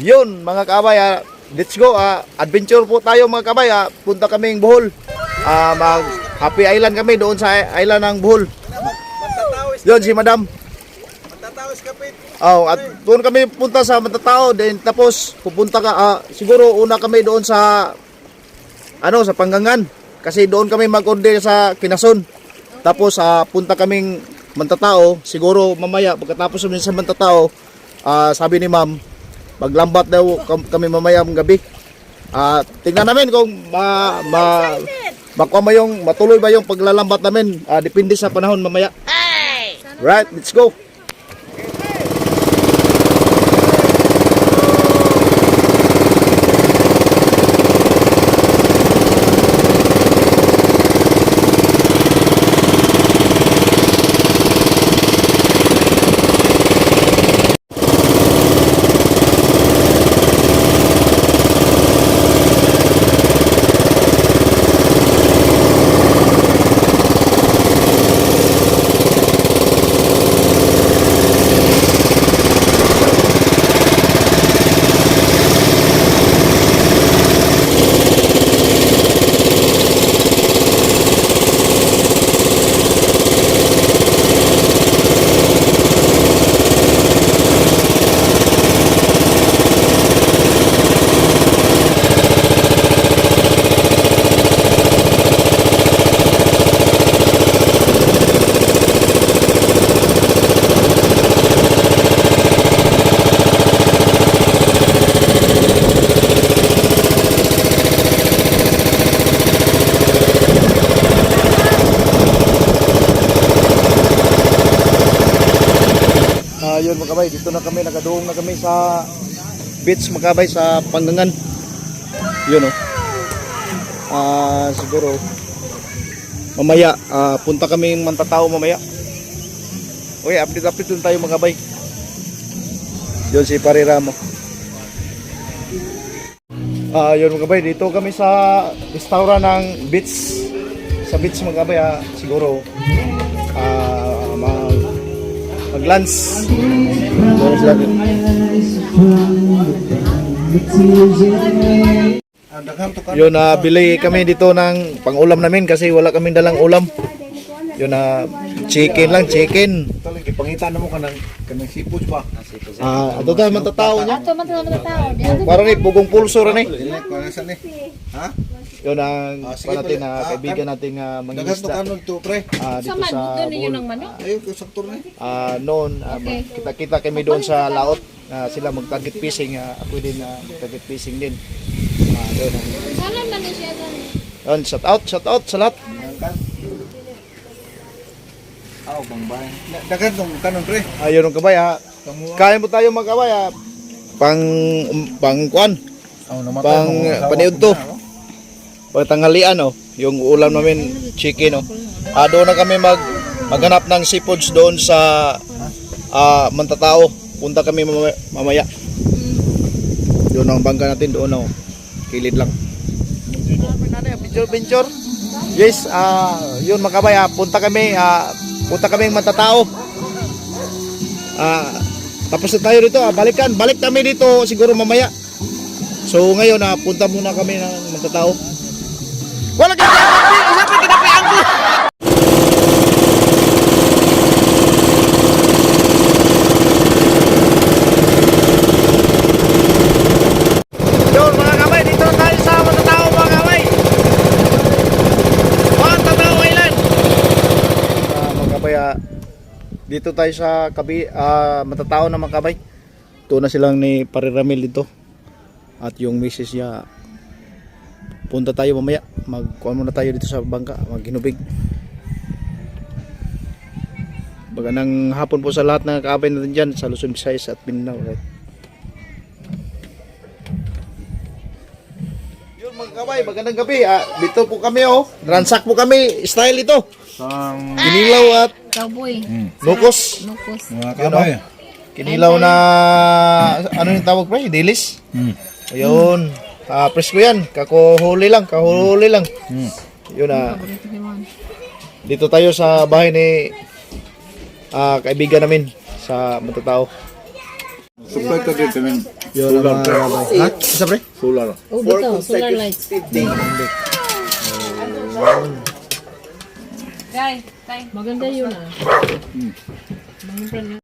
Yun, mga kabay, ah, let's go. ah, adventure po tayo mga kabay. ah, punta kaming Bohol. Ah, mag Happy Island kami doon sa island ng Bohol. Yun si Madam. matatawis kapit. Oh, at doon kami punta sa Matatao, then tapos pupunta ka ah, siguro una kami doon sa ano sa Panggangan kasi doon kami mag-order sa Kinason. Tapos ah, punta kaming Mantatao, siguro mamaya pagkatapos namin sa Mantatao, ah, sabi ni Ma'am, maglambat daw kam- kami mamaya ng gabi. Ah, tingnan namin kung ma, ma makuha ba yung matuloy ba yung paglalambat namin. Ah, depende sa panahon mamaya. Right, let's go. Yun mga kabay, dito na kami, nakaduong na kami sa beach mga kabay sa Panggangan. Yun oh. Ah, siguro mamaya ah, punta kami Mantatao mamaya. Uy, update update dun tayo mga kabay. Yun si Pare Ramo. Ah, yun mga kabay, dito kami sa restaurant ng beach. Sa beach mga kabay, siguro ah, mag to ka. Yun na bili kami dito ng pang-ulam namin kasi wala kaming dalang ulam. Yun na chicken lang, chicken. Ipangita na mo ka ng kanang seafood ba? Ah, ato tayo matatao niya. Ato man tao. Di ano Parang ni bugong pulso ra ni. Dili ko na sa ni. Ha? Yun ang Ah, sige, pa natin na Ah, kaibigan natin nga mangingisda. kanon to pre. Ah, dito sa Bohol. ng manok. Ayo ko sakto na. Ah, noon ah, kita-kita kami doon sa laot. na sila mag-target fishing, ah, ako din na target fishing din. Ah, doon. Sana man ni siya gan. Yun, shout out, shout out sa lahat. Aw bang bay. Daghan tong kanon pre. Ayun ang kabay ha. Kaya mo tayo magkabay ha. Pang pang namatay. Pang, mo, asawa paniud ko to. na, oh. pang tanghalian oh. Yung ulam namin chicken oh. Ah, doon na kami mag maghanap ng seafoods doon sa ah Mantatao. Punta kami mamaya. mamaya. Doon ang bangka natin doon oh. Kilid lang. Picture picture. Yes, ah yun ah. Punta kami ah punta kami Mantatao. Ah tapos na tayo dito ah. Balikan, balik kami dito siguro mamaya. So ngayon na punta muna kami ng Mantatao. Wala ka Isa pa kinapian ko. Yun mga kamay, dito na tayo sa Matatao mga kamay. Matatao Island. Ah, dito tayo sa kabi, ah, Matatao na mga kamay. Ito na silang ni Pare Ramil dito. At yung misis niya punta tayo mamaya. Magkuhan muna tayo dito sa bangka, maghinubig. Magandang hapon po sa lahat ng kaabay natin dyan sa Luzon, Visayas at Mindanao. Right? Yun mga kabay, magandang gabi. Ah, dito po kami oh. Ransak po kami. Style ito. Sang Kinilaw at Cowboy. nukos. Nukos. mga Yun, kabay. Kinilaw na ano yung tawag pre? Dilis? Hmm. Ayun. Ah, presko yan. Kakuhuli lang, kahuhuli lang. Hmm. Yun ah. Dito tayo sa bahay ni ah, kaibigan namin sa Matatao. Supply ka dito men. Yun ang mga rabay. Ha? Isa pre? Solar. Oh, dito, solar lights. Guys, tay. Maganda yun ah. Maganda nga.